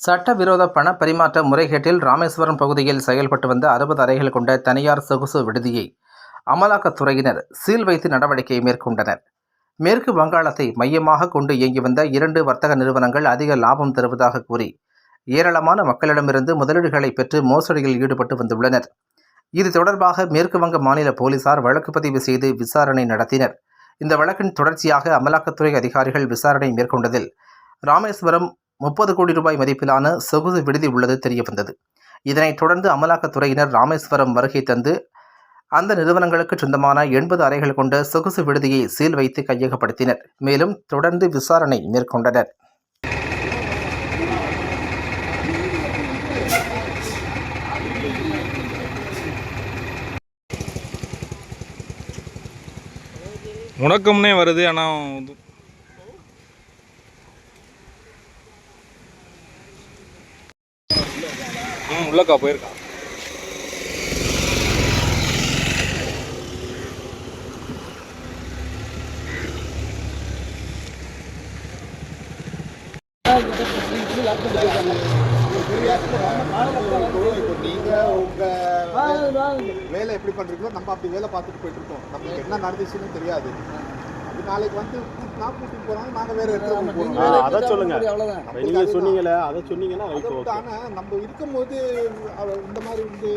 சட்டவிரோத பண பரிமாற்ற முறைகேட்டில் ராமேஸ்வரம் பகுதியில் செயல்பட்டு வந்த அறுபது அறைகள் கொண்ட தனியார் சொகுசு விடுதியை அமலாக்கத்துறையினர் சீல் வைத்து நடவடிக்கையை மேற்கொண்டனர். மேற்கு வங்காளத்தை மையமாக கொண்டு இயங்கி வந்த இரண்டு வர்த்தக நிறுவனங்கள் அதிக லாபம் தருவதாக கூறி ஏராளமான மக்களிடமிருந்து முதலீடுகளை பெற்று மோசடியில் ஈடுபட்டு வந்துள்ளனர். இது தொடர்பாக மேற்கு வங்க மாநில போலீசார் வழக்கு பதிவு செய்து விசாரணை நடத்தினர். இந்த வழக்கின் தொடர்ச்சியாக அமலாக்கத்துறை அதிகாரிகள் விசாரணை மேற்கொண்டதில் ராமேஸ்வரம் முப்பது கோடி ரூபாய் மதிப்பிலான சொகுசு விடுதி உள்ளது தெரியவந்தது. இதனைத் தொடர்ந்து அமலாக்கத்துறையினர் ராமேஸ்வரம் வருகை தந்து அந்த நிறுவனங்களுக்கு சொந்தமான எண்பது அறைகள் கொண்ட சொகுசு விடுதியை சீல் வைத்து கையகப்படுத்தினர். மேலும் தொடர்ந்து விசாரணை மேற்கொண்டனர். முணக்கம்னே வருது ஆனால் ம் உள்ளக்கா போயிருக்கா. இப்போ நீங்க உங்க வேலை எப்படி பண்றீங்களோ நம்ம அப்படி வேலை பார்த்துட்டு போயிட்டு இருக்கோம். நமக்கு என்ன நடந்துச்சுன்னு தெரியாது. நாளைக்கு வந்து நான் கூட்டிட்டு போறாங்க நாங்க வேற இடத்துல போறோம். அதை சொல்லுங்க. நீங்க சொன்னீங்களே அதை சொன்னீங்கன்னா நம்ம இருக்கும்போது இந்த மாதிரி வந்து